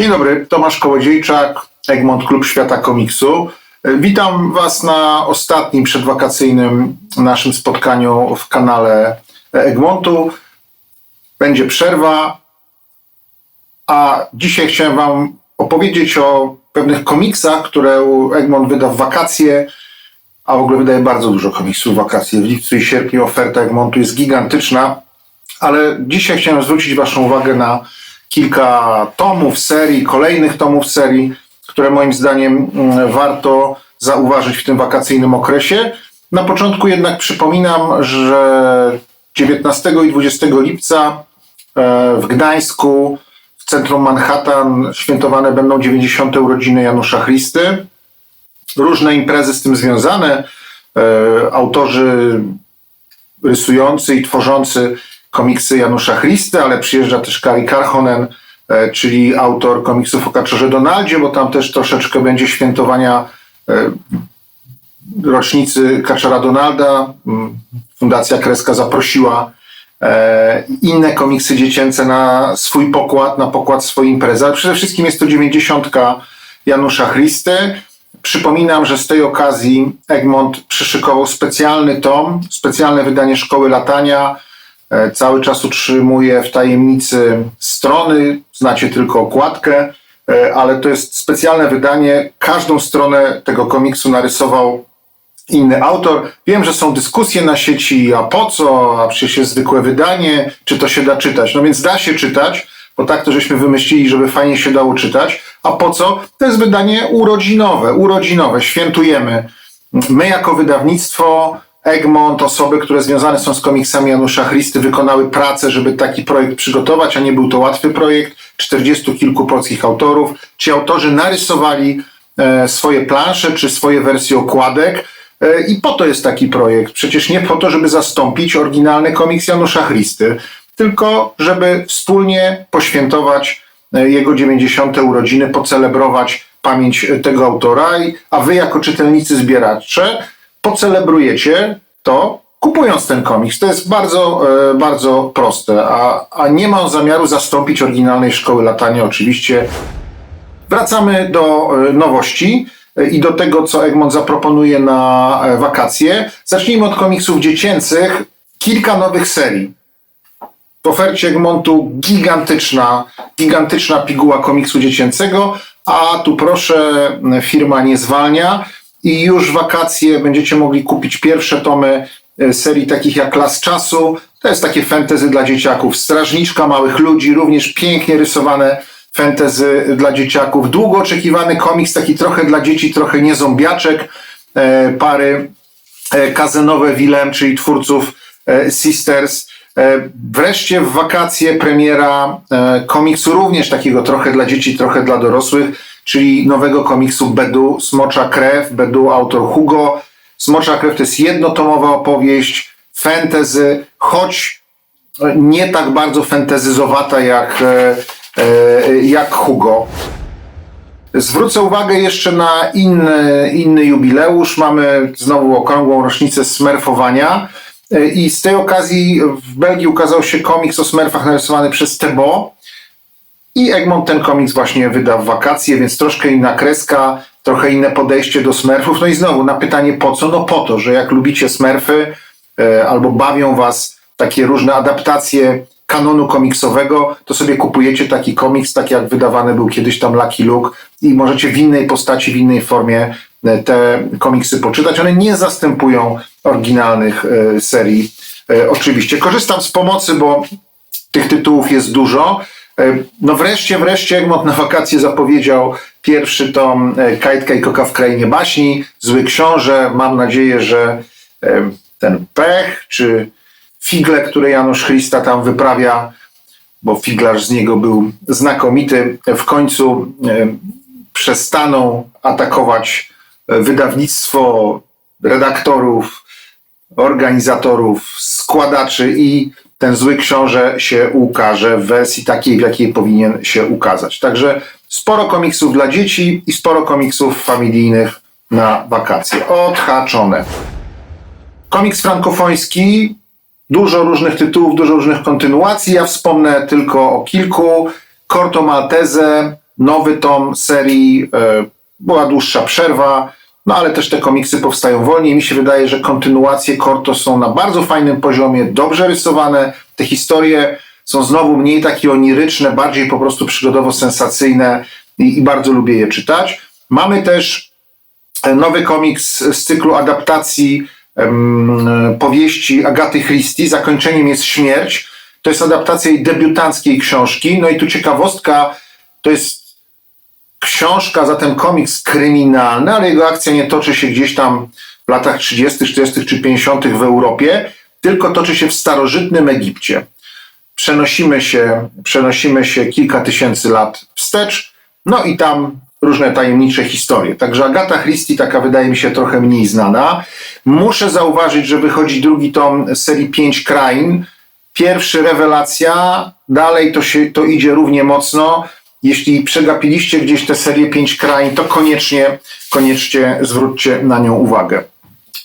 Dzień dobry, Tomasz Kołodziejczak, Egmont Klub Świata Komiksu. Witam Was na ostatnim przedwakacyjnym naszym spotkaniu w kanale Egmontu. Będzie przerwa, a dzisiaj chciałem Wam opowiedzieć o pewnych komiksach, które Egmont wyda w wakacje, a w ogóle wydaje bardzo dużo komiksów w wakacje. W lipcu i sierpniu oferta Egmontu jest gigantyczna, ale dzisiaj chciałem zwrócić Waszą uwagę na kilka tomów serii, kolejnych tomów serii, które moim zdaniem mm, warto zauważyć w tym wakacyjnym okresie. Na początku jednak przypominam, że 19 i 20 lipca e, w Gdańsku, w centrum Manhattan, świętowane będą 90. urodziny Janusza Christy. Różne imprezy z tym związane. E, autorzy rysujący i tworzący komiksy Janusza Christy, ale przyjeżdża też Kari Karhonen, e, czyli autor komiksów o Kaczorze Donaldzie, bo tam też troszeczkę będzie świętowania e, rocznicy Kaczora Donalda. Mm, Fundacja Kreska zaprosiła e, inne komiksy dziecięce na swój pokład, na pokład swojej imprezy, ale przede wszystkim jest to dziewięćdziesiątka Janusza Christy. Przypominam, że z tej okazji Egmont przyszykował specjalny tom, specjalne wydanie Szkoły Latania, cały czas utrzymuje w tajemnicy strony, znacie tylko okładkę, e, ale to jest specjalne wydanie. Każdą stronę tego komiksu narysował inny autor. Wiem, że są dyskusje na sieci, a po co, a przecież jest zwykłe wydanie, czy to się da czytać. No więc da się czytać, bo tak to żeśmy wymyślili, żeby fajnie się dało czytać. A po co? To jest wydanie urodzinowe, urodzinowe, świętujemy. My jako wydawnictwo Egmont, osoby, które związane są z komiksami Janusza Christy, wykonały pracę, żeby taki projekt przygotować, a nie był to łatwy projekt. Czterdziestu kilku polskich autorów. Ci autorzy narysowali e, swoje plansze czy swoje wersje okładek. E, I po to jest taki projekt. Przecież nie po to, żeby zastąpić oryginalny komiks Janusza Christy, tylko żeby wspólnie poświętować e, jego 90. urodziny, pocelebrować pamięć tego autora, a wy jako czytelnicy zbieracze pocelebrujecie to kupując ten komiks. To jest bardzo, e, bardzo proste, a, a nie mam zamiaru zastąpić oryginalnej szkoły latania oczywiście. Wracamy do e, nowości e, i do tego, co Egmont zaproponuje na wakacje. Zacznijmy od komiksów dziecięcych. Kilka nowych serii. W ofercie Egmontu gigantyczna, gigantyczna piguła komiksu dziecięcego, a tu proszę, firma nie zwalnia i już wakacje będziecie mogli kupić pierwsze tomy e, serii takich jak Las Czasu. To jest takie fantasy dla dzieciaków. Strażniczka małych ludzi, również pięknie rysowane fantasy dla dzieciaków. Długo oczekiwany komiks, taki trochę dla dzieci, trochę nie zombiaczek. E, pary e, Kazenowe Willem, czyli twórców Sisters. Wreszcie w wakacje premiera komiksu również takiego trochę dla dzieci, trochę dla dorosłych czyli nowego komiksu Bedu Smocza Krew, Bedu autor Hugo. Smocza Krew to jest jednotomowa opowieść, fantasy, choć nie tak bardzo fantazyzowata jak, e, e, jak Hugo. Zwrócę uwagę jeszcze na inny, inny jubileusz. Mamy znowu okrągłą rocznicę smerfowania. E, I z tej okazji w Belgii ukazał się komiks o smerfach narysowany przez Tebo. I Egmont ten komiks właśnie wyda w wakacje, więc troszkę inna kreska, trochę inne podejście do smurfów. No i znowu na pytanie po co? No po to, że jak lubicie smurfy e, albo bawią was takie różne adaptacje kanonu komiksowego, to sobie kupujecie taki komiks, tak jak wydawany był kiedyś tam Lucky Luke i możecie w innej postaci, w innej formie e, te komiksy poczytać. One nie zastępują oryginalnych e, serii. E, oczywiście korzystam z pomocy, bo tych tytułów jest dużo. E, no wreszcie, wreszcie Egmont na wakacje zapowiedział pierwszy tom e, Kajtka i Koka w Krainie Baśni, Zły Książę. Mam nadzieję, że e, ten pech, czy figle, które Janusz Christa tam wyprawia, bo figlarz z niego był znakomity, w końcu przestaną atakować wydawnictwo, redaktorów, organizatorów, składaczy i ten zły książę się ukaże w wersji takiej, w jakiej powinien się ukazać. Także sporo komiksów dla dzieci i sporo komiksów familijnych na wakacje. Odhaczone. Komiks frankofoński, dużo różnych tytułów, dużo różnych kontynuacji. Ja wspomnę tylko o kilku. Corto Maltese, nowy tom serii, e, była dłuższa przerwa, no ale też te komiksy powstają wolniej. Mi się wydaje, że kontynuacje Korto są na bardzo fajnym poziomie, dobrze rysowane. Te historie są znowu mniej takie oniryczne, bardziej po prostu przygodowo-sensacyjne i, i bardzo lubię je czytać. Mamy też e, nowy komiks z cyklu adaptacji powieści Agaty Christie. Zakończeniem jest Śmierć. To jest adaptacja jej debiutanckiej książki. No i tu ciekawostka, to jest książka, zatem komiks kryminalny, ale jego akcja nie toczy się gdzieś tam w latach 30., 40. czy 50. w Europie, tylko toczy się w starożytnym Egipcie. Przenosimy się, przenosimy się kilka tysięcy lat wstecz, no i tam różne tajemnicze historie. Także Agata Christie taka wydaje mi się trochę mniej znana. Muszę zauważyć, że wychodzi drugi tom serii Pięć Krain. Pierwszy rewelacja, dalej to, się, to idzie równie mocno. Jeśli przegapiliście gdzieś tę serię Pięć Krain, to koniecznie, koniecznie zwróćcie na nią uwagę.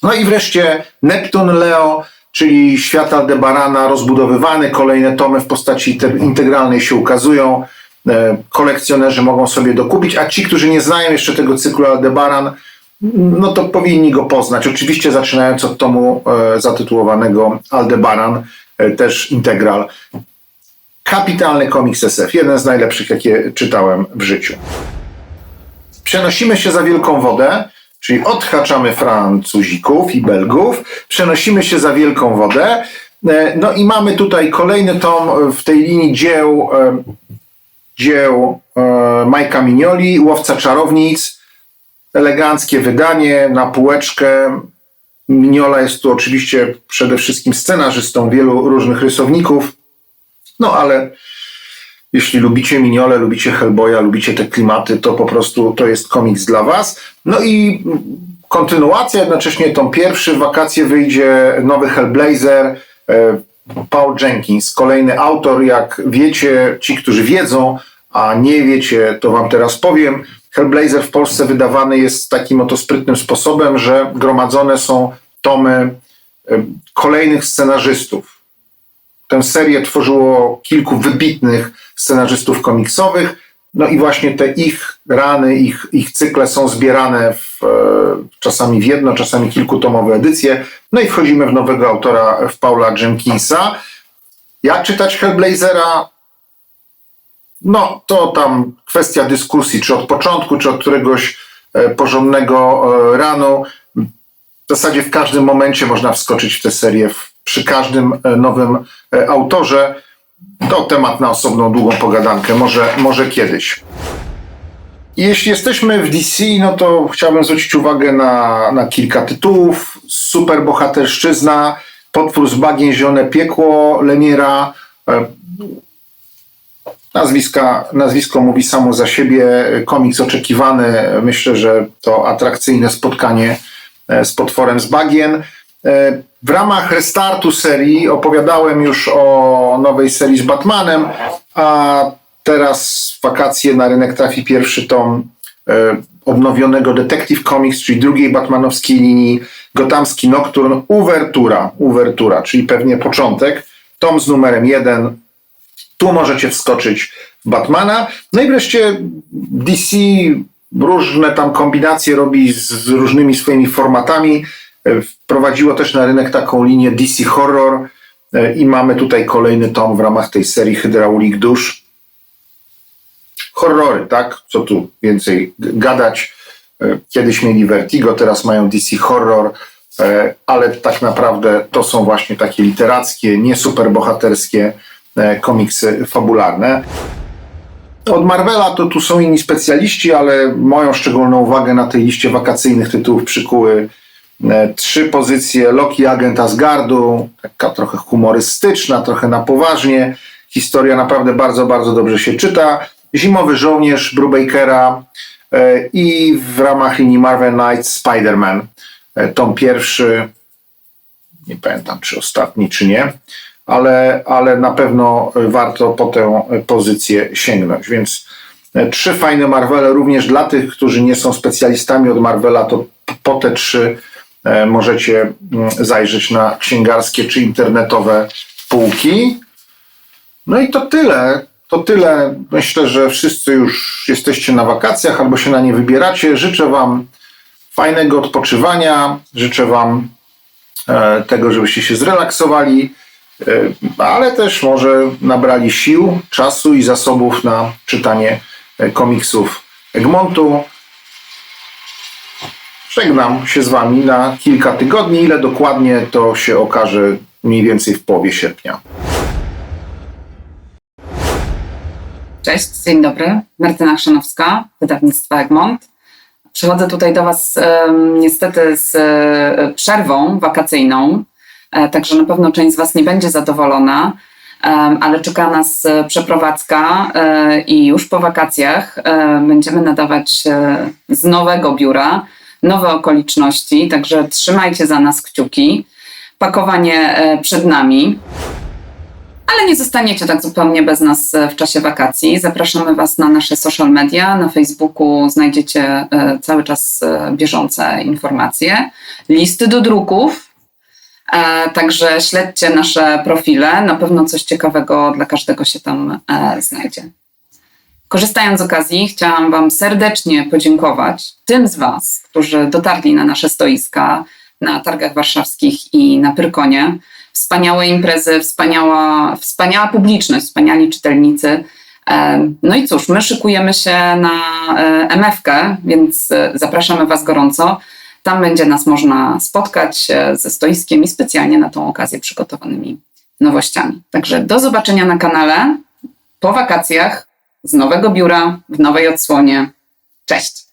No i wreszcie Neptun Leo, czyli świat Aldebarana rozbudowywany. Kolejne tomy w postaci te- integralnej się ukazują. E, Kolekcjonerzy mogą sobie dokupić, a ci, którzy nie znają jeszcze tego cyklu Aldebaran, no to powinni go poznać. Oczywiście zaczynając od tomu e, zatytułowanego Aldebaran, e, też integral. Kapitalny komiks SF, jeden z najlepszych, jakie czytałem w życiu. Przenosimy się za wielką wodę, czyli odhaczamy Francuzików i Belgów, przenosimy się za wielką wodę. E, No i mamy tutaj kolejny tom w tej linii dzieł, e, dzieł e, Majka Mignoli, Łowca Czarownic. Eleganckie wydanie na półeczkę. Mignola jest tu oczywiście przede wszystkim scenarzystą wielu różnych rysowników. No ale jeśli lubicie Miniole, lubicie Hellboya, lubicie te klimaty, to po prostu to jest komiks dla was. No i kontynuacja, jednocześnie tom pierwszy, w wakacje wyjdzie nowy Hellblazer, e, Paul Jenkins, kolejny autor, jak wiecie, ci, którzy wiedzą, a nie wiecie, to wam teraz powiem. Hellblazer w Polsce wydawany jest takim oto sprytnym sposobem, że gromadzone są tomy e, kolejnych scenarzystów. Tę serię tworzyło kilku wybitnych scenarzystów komiksowych. No i właśnie te ich rany, ich, ich cykle są zbierane w, e, czasami w jedno, czasami kilkutomowe edycje. No i wchodzimy w nowego autora, w Paula Jenkinsa. Jak czytać Hellblazera? No, to tam kwestia dyskusji, czy od początku, czy od któregoś e, porządnego e, ranu. W zasadzie w każdym momencie można wskoczyć w tę serię, w, przy każdym e, nowym e, autorze. To temat na osobną, długą pogadankę, może, może kiedyś. Jeśli jesteśmy w DC, no to chciałbym zwrócić uwagę na, na kilka tytułów. Super bohaterszczyzna, Potwór z bagien, Zielone Piekło, Lemiera. E, Nazwiska, nazwisko mówi samo za siebie. Komiks oczekiwany. Myślę, że to atrakcyjne spotkanie z potworem z bagien. W ramach restartu serii opowiadałem już o nowej serii z Batmanem, a teraz w wakacje na rynek trafi pierwszy tom e, odnowionego Detective Comics, czyli drugiej batmanowskiej linii Gotamski Nocturne, Uwertura, Uwertura, czyli pewnie początek. Tom z numerem jeden, tu możecie wskoczyć w Batmana. No i wreszcie DC różne tam kombinacje robi z, z różnymi swoimi formatami. E, Wprowadziło też na rynek taką linię DC Horror e, i mamy tutaj kolejny tom w ramach tej serii Hydraulik Dusz. Horrory, tak? Co tu więcej gadać? E, Kiedyś mieli Vertigo, teraz mają DC Horror, ale tak naprawdę to są właśnie takie literackie, nie superbohaterskie komiksy fabularne. Od Marvela to tu są inni specjaliści, ale moją szczególną uwagę na tej liście wakacyjnych tytułów przykuły trzy pozycje Loki Agent Asgardu, taka trochę humorystyczna, trochę na poważnie. Historia naprawdę bardzo, bardzo dobrze się czyta. Zimowy Żołnierz Brubakera e, i w ramach linii Marvel Knights Spider-Man. E, Tom pierwszy, nie pamiętam czy ostatni, czy nie, ale, ale na pewno warto po tę pozycję sięgnąć. Więc e, trzy fajne Marvele, również dla tych, którzy nie są specjalistami od Marvela, to po te trzy e, możecie mm, zajrzeć na księgarskie czy internetowe półki. No i to tyle. To tyle. Myślę, że wszyscy już jesteście na wakacjach albo się na nie wybieracie. Życzę Wam fajnego odpoczywania. Życzę Wam e, tego, żebyście się zrelaksowali, e, ale też może nabrali sił, czasu i zasobów na czytanie e, komiksów Egmontu. Żegnam się z Wami na kilka tygodni. Ile dokładnie to się okaże mniej więcej w połowie sierpnia. Cześć, dzień dobry. Martyna Chrzanowska, wydawnictwo Egmont. Przychodzę tutaj do Was niestety z e, przerwą wakacyjną, e, także na pewno część z Was nie będzie zadowolona, ale czeka nas e, przeprowadzka i już po wakacjach będziemy nadawać z nowego biura, nowe okoliczności, także trzymajcie za nas kciuki. Pakowanie e, przed nami. Ale nie zostaniecie tak zupełnie bez nas e, w czasie wakacji. Zapraszamy Was na nasze social media. Na Facebooku znajdziecie e, cały czas bieżące informacje, listy do druków. Także śledźcie nasze profile. Na pewno coś ciekawego dla każdego się tam znajdzie. Korzystając z okazji, chciałam Wam serdecznie podziękować tym z Was, którzy dotarli na nasze stoiska na targach warszawskich i na Pyrkonie. Wspaniałe imprezy, wspaniała, wspaniała publiczność, wspaniali czytelnicy. No i cóż, my szykujemy się na e, MF-kę, więc e, zapraszamy Was gorąco. Tam będzie nas można spotkać e, ze stoiskiem i specjalnie na tą okazję przygotowanymi nowościami. Także do zobaczenia na kanale po wakacjach z nowego biura w nowej odsłonie. Cześć!